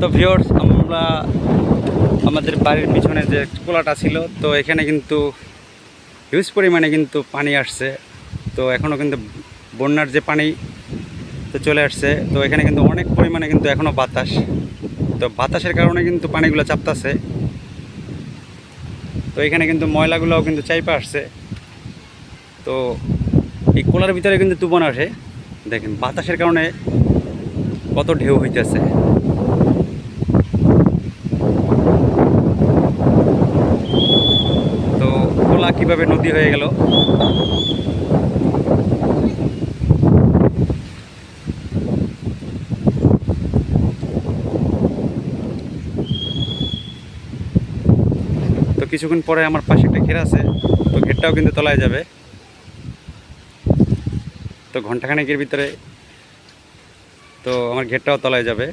তো ভিওর্স আমরা আমাদের বাড়ির পিছনে যে কোলাটা ছিল, তো এখানে কিন্তু হিউজ পরিমাণে কিন্তু পানি আসছে। তো এখনও কিন্তু বন্যার যে পানি, তো চলে আসছে। তো এখানে কিন্তু অনেক পরিমাণে কিন্তু এখনও বাতাস। তো বাতাসের কারণে কিন্তু পানিগুলো চাপতাছে। তো এখানে কিন্তু ময়লাগুলোও কিন্তু চাইপা আসছে। তো এই কোলার ভিতরে কিন্তু তুবন আসে। দেখেন, বাতাসের কারণে কত ঢেউ হইতেছে তো কোলা কীভাবে নদী হয়ে গেল? তো কিছুক্ষণ পরে আমার পাশে একটা ঘের আছে, তো ঘেরটাও কিন্তু তলায় যাবে। তো ঘন্টাখানেকের ভিতরে, তো আমার ঘেরটাও তলায় যাবে।